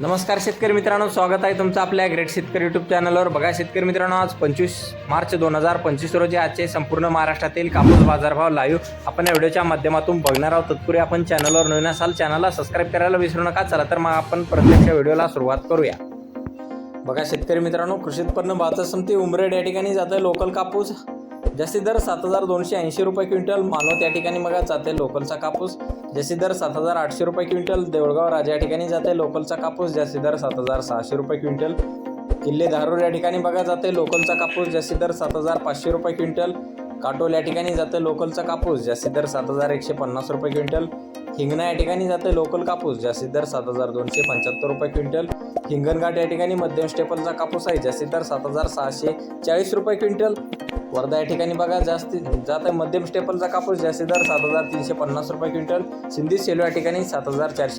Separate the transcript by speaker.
Speaker 1: नमस्कार शेतकरी मित्रांनो स्वागत आहे तुमचं आपल्या ग्रेट शेतकरी यूट्यूब चॅनलवर बघा शेतकरी मित्रांनो आज पंचवीस मार्च दोन हजार पंचवीस रोजी आजचे संपूर्ण महाराष्ट्रातील कापूस बाजारभाव लाईव्ह आपण या व्हिडिओच्या माध्यमातून बघणार आहोत. तत्पूर्वी आपण चॅनलवर नवीन असाल चॅनलला सबस्क्राईब करायला विसरू नका. चला तर मग आपण प्रत्यक्ष व्हिडिओला सुरुवात करूया. बघा शेतकरी मित्रांनो कृषी उत्पन्न बाजार समिती उमरेड या ठिकाणी जातं लोकल कापूस जास्ती दर सात हजार दोनशे ऐंशी रुपये क्विंटल मानव त्या ठिकाणी बघा जाते लोकलचा कापूस. जास्तीत दर सात हजार आठशे रुपये क्विंटल देवळगाव राजा या ठिकाणी जाते लोकलचा कापूस. जास्ती दर सात हजार सहाशे रुपये क्विंटल किल्ले धारूर या ठिकाणी बघा जाते लोकलचा कापूस. जास्ती दर सात हजार पाचशे रुपये क्विंटल काटोल या ठिकाणी जाते लोकलचा कापूस. जास्ती दर सात हजार एकशे पन्नास रुपये क्विंटल हिंगणा या ठिकाणी जाते लोकल कापूस जास्तीत दर सात हजार दोनशे पंच्याहत्तर रुपये क्विंटल. हिंगणघाट या ठिकाणी मध्यम स्टेपलचा कापूस आहे जास्तीत दर सात हजार सहाशे चाळीस रुपये क्विंटल. वर्धा या ठिकाणी बघा जास्ती जात आहे मध्यम स्टेपलचा कापूस जास्तीत दर सात हजार तीनशे पन्नास रुपये क्विंटल. सिंधी सेलो या ठिकाणी सात हजार चारशे